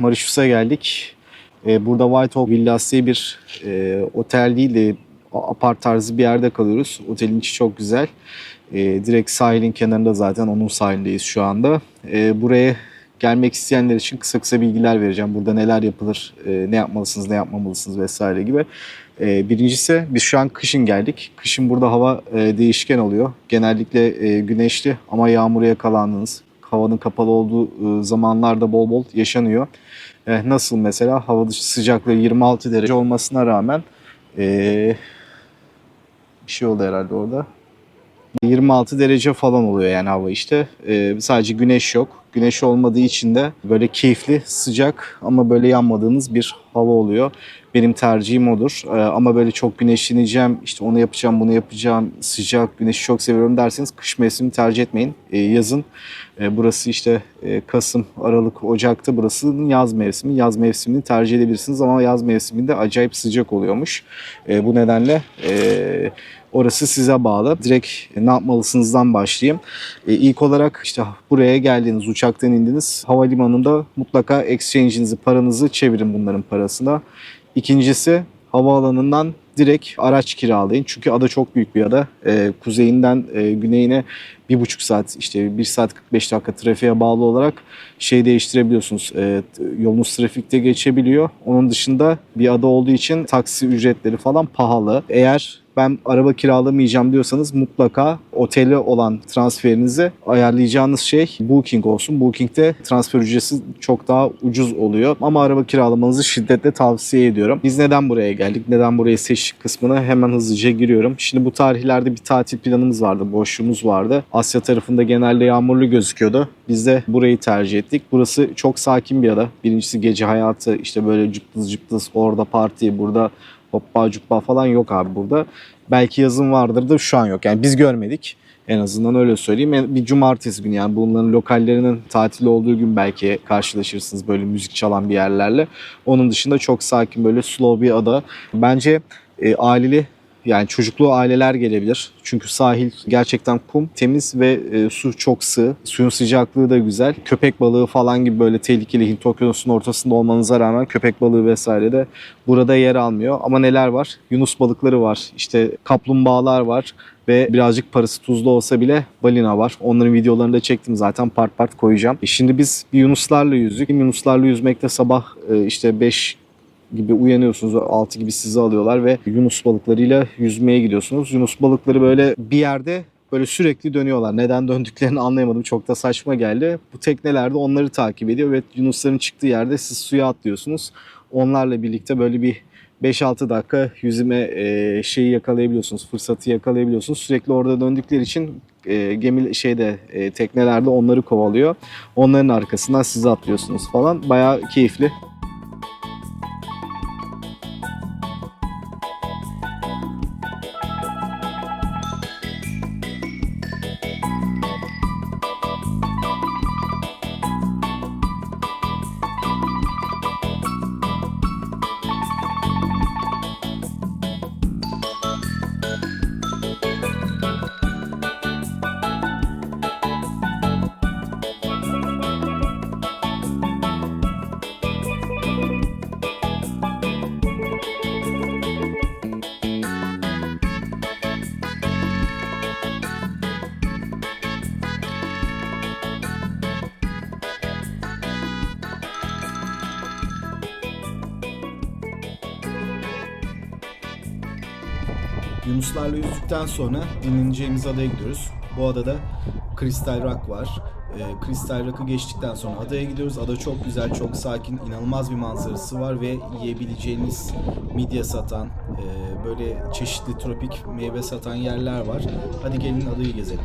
Mauritius'a geldik. Ee, burada White Oak Villas diye bir e, otel değil de apart tarzı bir yerde kalıyoruz. Otelin içi çok güzel. Ee, direkt sahilin kenarında zaten onun sahilindeyiz şu anda. Ee, buraya gelmek isteyenler için kısa kısa bilgiler vereceğim. Burada neler yapılır, e, ne yapmalısınız, ne yapmamalısınız vesaire gibi. Ee, birincisi biz şu an kışın geldik. Kışın burada hava e, değişken oluyor. Genellikle e, güneşli ama yağmura yakalandığınız, havanın kapalı olduğu e, zamanlarda bol bol yaşanıyor. E, nasıl mesela hava dışı sıcaklığı 26 derece olmasına rağmen e, bir şey oldu herhalde orada. 26 derece falan oluyor yani hava işte. E, sadece güneş yok. Güneş olmadığı için de böyle keyifli, sıcak ama böyle yanmadığınız bir hava oluyor. Benim tercihim odur. E, ama böyle çok güneşleneceğim, işte onu yapacağım, bunu yapacağım, sıcak, güneşi çok seviyorum derseniz kış mevsimini tercih etmeyin. E, yazın e, burası işte e, Kasım, Aralık, Ocak'ta burasının yaz mevsimi. Yaz mevsimini tercih edebilirsiniz ama yaz mevsiminde acayip sıcak oluyormuş. E, bu nedenle e, orası size bağlı. Direkt ne yapmalısınızdan başlayayım. E, ilk olarak işte buraya geldiğiniz, uçaktan indiniz. Havalimanında mutlaka exchange'inizi, paranızı çevirin bunların parasına. İkincisi havaalanından direkt araç kiralayın. Çünkü ada çok büyük bir ada. E, kuzeyinden e, güneyine bir buçuk saat işte bir saat 45 dakika trafiğe bağlı olarak şey değiştirebiliyorsunuz. E, yolunuz trafikte geçebiliyor. Onun dışında bir ada olduğu için taksi ücretleri falan pahalı. Eğer ben araba kiralamayacağım diyorsanız mutlaka oteli olan transferinizi ayarlayacağınız şey Booking olsun. Booking'de transfer ücreti çok daha ucuz oluyor. Ama araba kiralamanızı şiddetle tavsiye ediyorum. Biz neden buraya geldik? Neden burayı seçtik kısmına hemen hızlıca giriyorum. Şimdi bu tarihlerde bir tatil planımız vardı. Boşluğumuz vardı. Asya tarafında genelde yağmurlu gözüküyordu. Biz de burayı tercih ettik. Burası çok sakin bir ada. Birincisi gece hayatı işte böyle cıptız cıptız orada parti burada hoppa cuppa falan yok abi burada. Belki yazın vardır da şu an yok. Yani biz görmedik. En azından öyle söyleyeyim. Bir cumartesi günü yani bunların lokallerinin tatil olduğu gün belki karşılaşırsınız böyle müzik çalan bir yerlerle. Onun dışında çok sakin böyle slow bir ada. Bence e, aileli yani çocuklu aileler gelebilir. Çünkü sahil gerçekten kum, temiz ve e, su çok sığ. Suyun sıcaklığı da güzel. Köpek balığı falan gibi böyle tehlikeli Hint okyanusunun ortasında olmanıza rağmen köpek balığı vesaire de burada yer almıyor. Ama neler var? Yunus balıkları var. İşte kaplumbağalar var ve birazcık parası tuzlu olsa bile balina var. Onların videolarını da çektim zaten part part koyacağım. E şimdi biz bir yunuslarla yüzdük. Yunuslarla yüzmekte sabah e, işte 5 gibi uyanıyorsunuz. 6 gibi sizi alıyorlar ve Yunus balıklarıyla yüzmeye gidiyorsunuz. Yunus balıkları böyle bir yerde böyle sürekli dönüyorlar. Neden döndüklerini anlayamadım. Çok da saçma geldi. Bu tekneler de onları takip ediyor ve Yunusların çıktığı yerde siz suya atlıyorsunuz. Onlarla birlikte böyle bir 5-6 dakika yüzme e, şeyi yakalayabiliyorsunuz, fırsatı yakalayabiliyorsunuz. Sürekli orada döndükleri için e, gemi şeyde e, teknelerde onları kovalıyor. Onların arkasından siz atlıyorsunuz falan. Bayağı keyifli. Yunuslarla yüzdükten sonra dinleneceğimiz adaya gidiyoruz. Bu adada Crystal Rock var. Ee, Crystal Rock'ı geçtikten sonra adaya gidiyoruz. Ada çok güzel, çok sakin, inanılmaz bir manzarası var ve yiyebileceğiniz midye satan, e, böyle çeşitli tropik meyve satan yerler var. Hadi gelin adayı gezelim.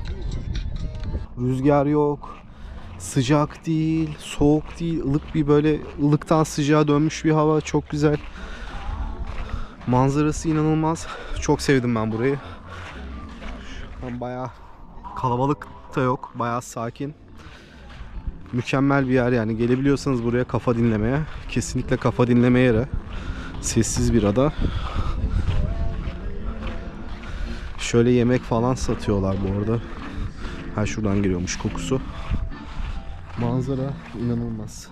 Rüzgar yok, sıcak değil, soğuk değil, ılık bir böyle ılıktan sıcağa dönmüş bir hava. Çok güzel. Manzarası inanılmaz. Çok sevdim ben burayı. Bayağı kalabalık da yok. Bayağı sakin. Mükemmel bir yer yani. Gelebiliyorsanız buraya kafa dinlemeye. Kesinlikle kafa dinleme yeri. Sessiz bir ada. Şöyle yemek falan satıyorlar bu arada. Ha şuradan geliyormuş kokusu. Manzara inanılmaz.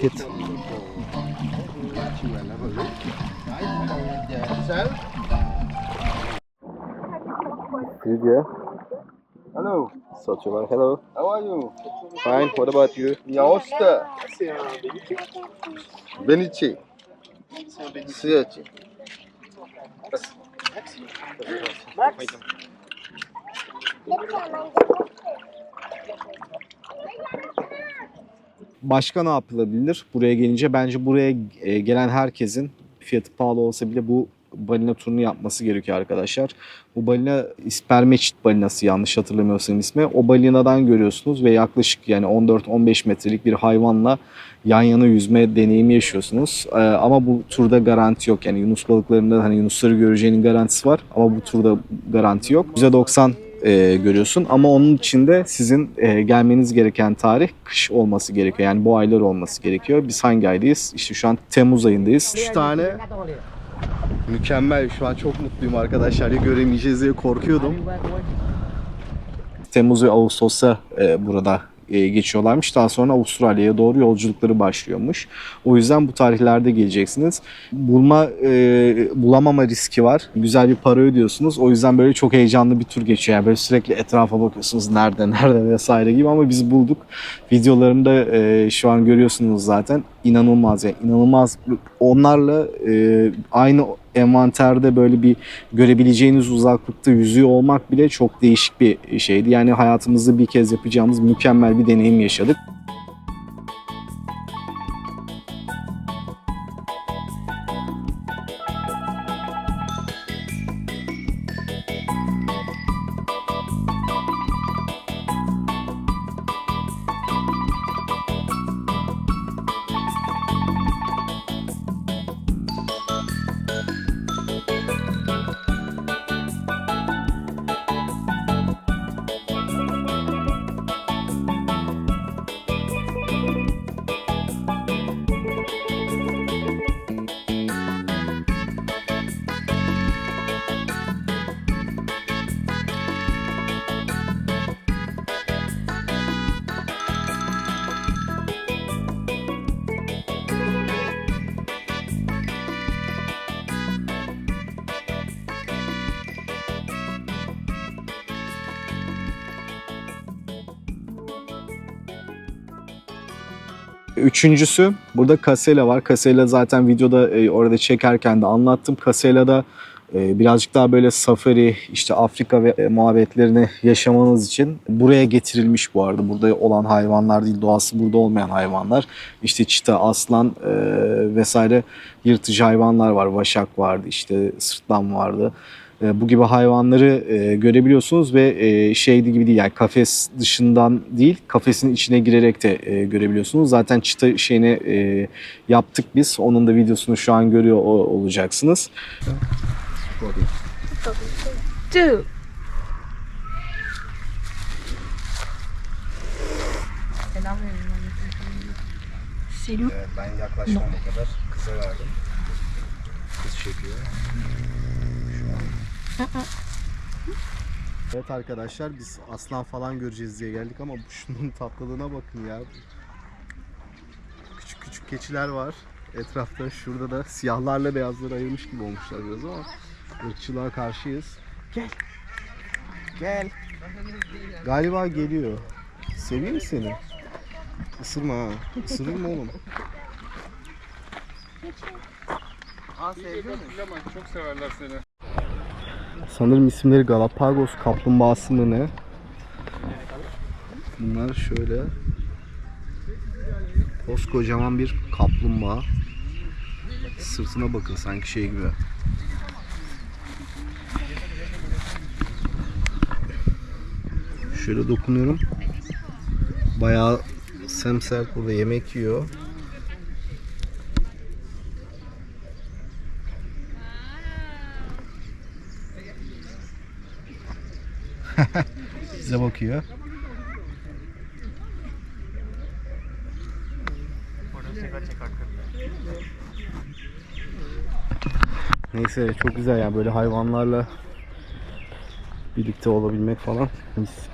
market. Sylvia. Hello. Sochuman, hello. How are you? Fine, what about you? Yaosta. Uh, Benichi. Siachi. Max. Max. Başka ne yapılabilir? Buraya gelince bence buraya e, gelen herkesin fiyatı pahalı olsa bile bu balina turunu yapması gerekiyor arkadaşlar. Bu balina ispermeçit balinası yanlış hatırlamıyorsam ismi. O balinadan görüyorsunuz ve yaklaşık yani 14-15 metrelik bir hayvanla yan yana yüzme deneyimi yaşıyorsunuz. Ee, ama bu turda garanti yok. Yani Yunus balıklarında hani Yunusları göreceğinin garantisi var ama bu turda garanti yok. %90 e, görüyorsun ama onun için de sizin e, gelmeniz gereken tarih kış olması gerekiyor. Yani bu aylar olması gerekiyor. Biz hangi aydayız? İşte şu an Temmuz ayındayız. 3 tane mükemmel. Şu an çok mutluyum arkadaşlar. Ya göremeyeceğiz diye korkuyordum. Temmuz ve Ağustos'ta e, burada e, geçiyorlarmış. Daha sonra Avustralya'ya doğru yolculukları başlıyormuş. O yüzden bu tarihlerde geleceksiniz. Bulma e, bulamama riski var. Güzel bir para ödüyorsunuz. O yüzden böyle çok heyecanlı bir tur geçiyor. Yani böyle sürekli etrafa bakıyorsunuz nerede nerede vesaire gibi ama biz bulduk. Videolarında e, şu an görüyorsunuz zaten. İnanılmaz yani inanılmaz. Onlarla e, aynı envanterde böyle bir görebileceğiniz uzaklıkta yüzüyor olmak bile çok değişik bir şeydi. Yani hayatımızda bir kez yapacağımız mükemmel bir deneyim yaşadık. Üçüncüsü burada Casella var. Casella zaten videoda e, orada çekerken de anlattım. Casella'da e, birazcık daha böyle safari, işte Afrika ve e, muhabbetlerini yaşamanız için buraya getirilmiş bu arada. Burada olan hayvanlar değil, doğası burada olmayan hayvanlar. İşte çita, aslan e, vesaire yırtıcı hayvanlar var. Vaşak vardı, işte sırtlan vardı. E, bu gibi hayvanları e, görebiliyorsunuz ve e, şeydi gibi değil yani kafes dışından değil kafesin içine girerek de görebiliyorsunuz. Zaten çıta şeyini yaptık biz. Onun da videosunu şu an görüyor olacaksınız. Two. Evet, ben yaklaşmam o kadar. Kıza verdim. Kız çekiyor. Evet arkadaşlar biz aslan falan göreceğiz diye geldik ama bu şunun tatlılığına bakın ya. Küçük küçük keçiler var. Etrafta şurada da siyahlarla beyazları ayırmış gibi olmuşlar biraz ama ırkçılığa karşıyız. Gel. Gel. Galiba geliyor. Seveyim mi seni? Isırma ha. Isırır mı oğlum? Çok severler seni. Sanırım isimleri Galapagos kaplumbağası mı ne? Bunlar şöyle. Koskocaman bir kaplumbağa. Sırtına bakın sanki şey gibi. Şöyle dokunuyorum. Bayağı semsert burada yemek yiyor. Bize bakıyor. Neyse çok güzel yani böyle hayvanlarla birlikte olabilmek falan. Mis.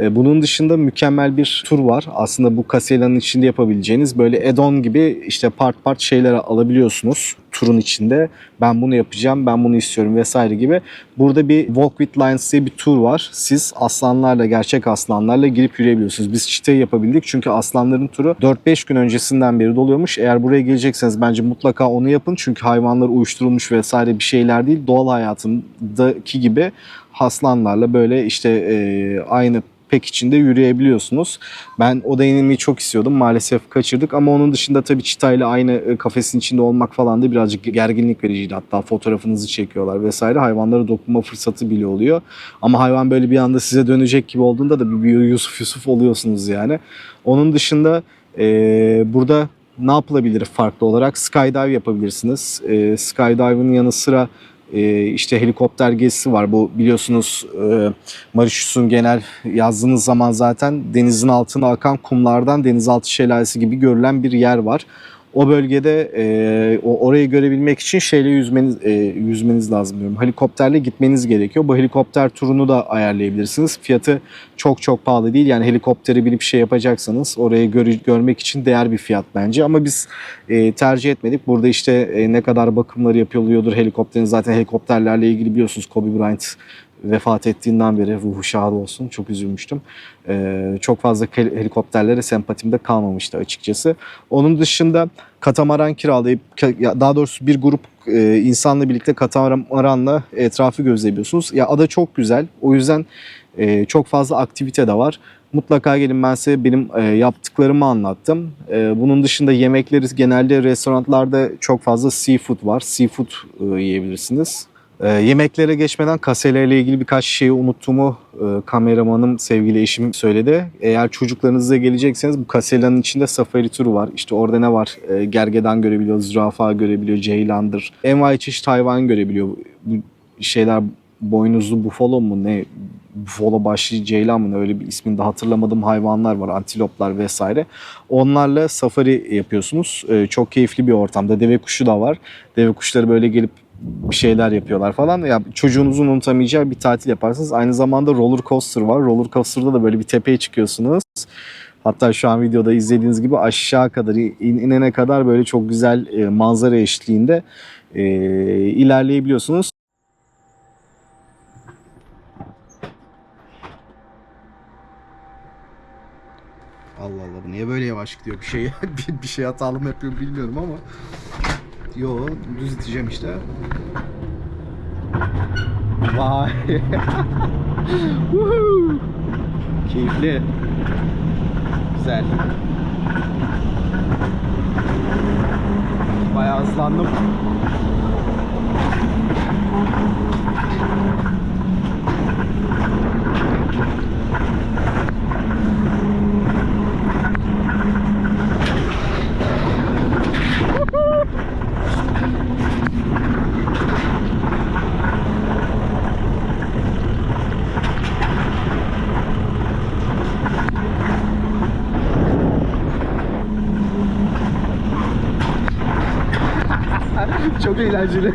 E, bunun dışında mükemmel bir tur var. Aslında bu Casela'nın içinde yapabileceğiniz böyle add-on gibi işte part part şeyler alabiliyorsunuz turun içinde. Ben bunu yapacağım, ben bunu istiyorum vesaire gibi. Burada bir Walk with Lions diye bir tur var. Siz aslanlarla, gerçek aslanlarla girip yürüyebiliyorsunuz. Biz çiteyi yapabildik çünkü aslanların turu 4-5 gün öncesinden beri doluyormuş. Eğer buraya gelecekseniz bence mutlaka onu yapın. Çünkü hayvanlar uyuşturulmuş vesaire bir şeyler değil. Doğal hayatındaki gibi aslanlarla böyle işte e, aynı pek içinde yürüyebiliyorsunuz. Ben o deneyimi çok istiyordum. Maalesef kaçırdık ama onun dışında tabii çitayla aynı e, kafesin içinde olmak falan da birazcık gerginlik vericiydi. Hatta fotoğrafınızı çekiyorlar vesaire. Hayvanlara dokunma fırsatı bile oluyor. Ama hayvan böyle bir anda size dönecek gibi olduğunda da bir, Yusuf Yusuf oluyorsunuz yani. Onun dışında e, burada ne yapılabilir farklı olarak? Skydive yapabilirsiniz. E, skydiving yanı sıra e, işte helikopter gezisi var. Bu biliyorsunuz e, genel yazdığınız zaman zaten denizin altına akan kumlardan denizaltı şelalesi gibi görülen bir yer var. O bölgede e, orayı görebilmek için şeyle yüzmeniz e, yüzmeniz lazım diyorum. Helikopterle gitmeniz gerekiyor. Bu helikopter turunu da ayarlayabilirsiniz. Fiyatı çok çok pahalı değil. Yani helikopteri binip şey yapacaksanız orayı gör- görmek için değer bir fiyat bence. Ama biz e, tercih etmedik. Burada işte e, ne kadar bakımları yapılıyordur helikopterin. Zaten helikopterlerle ilgili biliyorsunuz Kobe Bryant vefat ettiğinden beri ruhu şad olsun. Çok üzülmüştüm. Ee, çok fazla hel- helikopterlere sempatim de kalmamıştı açıkçası. Onun dışında katamaran kiralayıp daha doğrusu bir grup e, insanla birlikte katamaranla etrafı gözleyebiliyorsunuz. Ya ada çok güzel. O yüzden e, çok fazla aktivite de var. Mutlaka gelin ben size benim e, yaptıklarımı anlattım. Bunun dışında yemekleri genelde restoranlarda çok fazla seafood var. Seafood yiyebilirsiniz. E, yemeklere geçmeden kasele ile ilgili birkaç şeyi unuttuğumu e, kameramanım sevgili eşim söyledi. Eğer çocuklarınızla gelecekseniz bu kaselanın içinde safari turu var. İşte orada ne var? E, gergedan görebiliyor, zürafa görebiliyor, ceylandır. Envai çeşit hayvan görebiliyor. Bu şeyler boynuzlu bufalo mu ne? Bufalo başlı ceylan mı ne? öyle bir ismini de hatırlamadığım hayvanlar var. Antiloplar vesaire. Onlarla safari yapıyorsunuz. E, çok keyifli bir ortamda. Deve kuşu da var. Deve kuşları böyle gelip bir şeyler yapıyorlar falan. Ya çocuğunuzun unutamayacağı bir tatil yaparsınız. Aynı zamanda roller coaster var. Roller coaster'da da böyle bir tepeye çıkıyorsunuz. Hatta şu an videoda izlediğiniz gibi aşağı kadar in- inene kadar böyle çok güzel e, manzara eşliğinde e, ilerleyebiliyorsunuz. Allah Allah niye böyle yavaş gidiyor bir şey bir, bir şey hatalı mı yapıyorum bilmiyorum ama Yo düz iteceğim işte. Vay. Keyifli. Güzel. Bayağı hızlandım. Çok eğlenceli.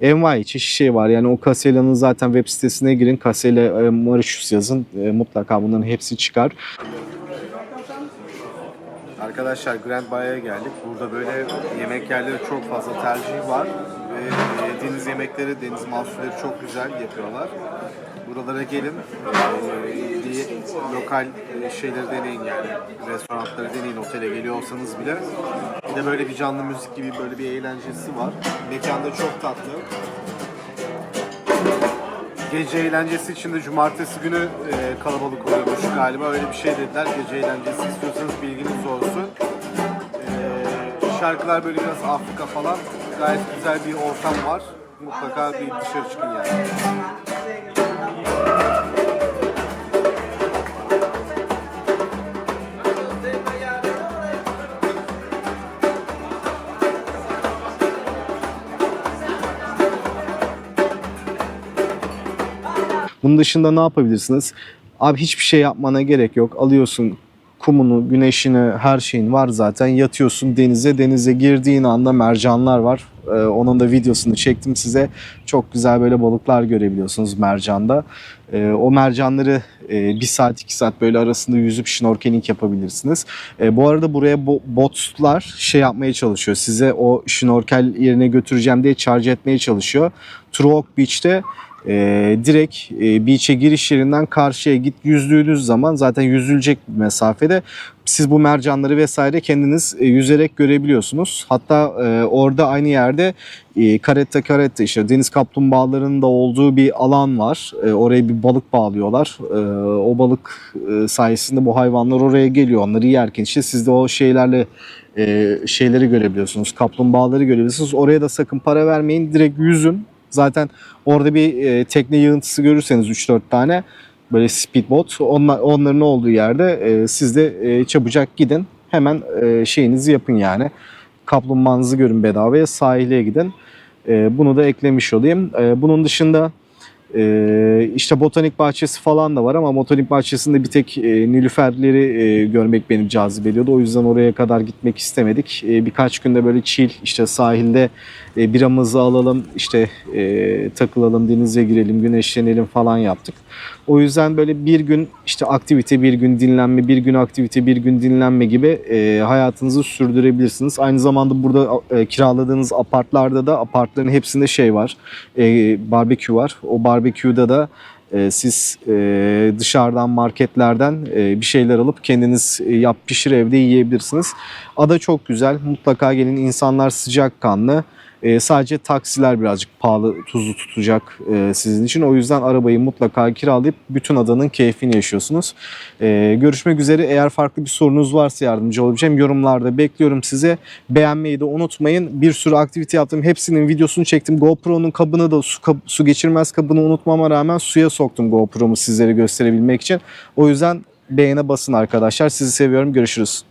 Envai çeşit şey var. Yani o Casela'nın zaten web sitesine girin. Casela e, Mauritius yazın. E, mutlaka bunların hepsi çıkar. Arkadaşlar Grand Bay'a geldik. Burada böyle yemek yerleri çok fazla tercih var. Ve e, deniz yemekleri, deniz mahsulleri çok güzel yapıyorlar. Buralara gelin. Diye lokal e, şeyleri deneyin yani. Restoranları deneyin otele geliyorsanız bile. Bir de böyle bir canlı müzik gibi böyle bir eğlencesi var. Mekanda çok tatlı. Gece eğlencesi için de cumartesi günü e, kalabalık oluyormuş galiba. Öyle bir şey dediler. Gece eğlencesi istiyorsanız bilginiz olsun. E, şarkılar böyle biraz Afrika falan. Gayet güzel bir ortam var. Mutlaka bir dışarı çıkın yani. Bunun dışında ne yapabilirsiniz? Abi hiçbir şey yapmana gerek yok. Alıyorsun kumunu, güneşini, her şeyin var zaten. Yatıyorsun denize. Denize girdiğin anda mercanlar var. Ee, onun da videosunu çektim size. Çok güzel böyle balıklar görebiliyorsunuz mercanda. Ee, o mercanları e, bir saat iki saat böyle arasında yüzüp şnorkeling yapabilirsiniz. E, bu arada buraya bo- botlar şey yapmaya çalışıyor. Size o şnorkel yerine götüreceğim diye charge etmeye çalışıyor. Truok Beach'te e, direkt e, beach'e giriş yerinden karşıya git yüzdüğünüz zaman zaten yüzülecek bir mesafede siz bu mercanları vesaire kendiniz e, yüzerek görebiliyorsunuz. Hatta e, orada aynı yerde e, karetta karetta işte deniz kaplumbağalarının da olduğu bir alan var. E, oraya bir balık bağlıyorlar. E, o balık e, sayesinde bu hayvanlar oraya geliyor. Onları yerken işte siz de o şeylerle e, şeyleri görebiliyorsunuz. Kaplumbağaları görebiliyorsunuz. Oraya da sakın para vermeyin. Direkt yüzün. Zaten orada bir e, tekne yığıntısı görürseniz 3-4 tane böyle speedboat onlar, onların olduğu yerde e, siz de e, çabucak gidin. Hemen e, şeyinizi yapın yani. Kaplumbağanızı görün bedavaya sahile gidin. E, bunu da eklemiş olayım. E, bunun dışında e, işte botanik bahçesi falan da var ama botanik bahçesinde bir tek e, nilüferleri e, görmek beni cazip ediyordu. O yüzden oraya kadar gitmek istemedik. E, birkaç günde böyle chill işte sahilde e, biramızı alalım işte e, takılalım denize girelim güneşlenelim falan yaptık. O yüzden böyle bir gün işte aktivite, bir gün dinlenme, bir gün aktivite, bir gün dinlenme gibi e, hayatınızı sürdürebilirsiniz. Aynı zamanda burada e, kiraladığınız apartlarda da apartların hepsinde şey var, e, barbekü var. O barbeküde de e, siz e, dışarıdan marketlerden e, bir şeyler alıp kendiniz e, yap pişir evde yiyebilirsiniz. Ada çok güzel. Mutlaka gelin. İnsanlar sıcakkanlı. E, sadece taksiler birazcık pahalı, tuzlu tutacak e, sizin için. O yüzden arabayı mutlaka kiralayıp bütün adanın keyfini yaşıyorsunuz. E, görüşmek üzere. Eğer farklı bir sorunuz varsa yardımcı olabileceğim. Yorumlarda bekliyorum size. Beğenmeyi de unutmayın. Bir sürü aktivite yaptım. Hepsinin videosunu çektim. GoPro'nun kabını da su, kab- su geçirmez kabını unutmama rağmen suya soktum GoPro'mu sizlere gösterebilmek için. O yüzden beğene basın arkadaşlar. Sizi seviyorum. Görüşürüz.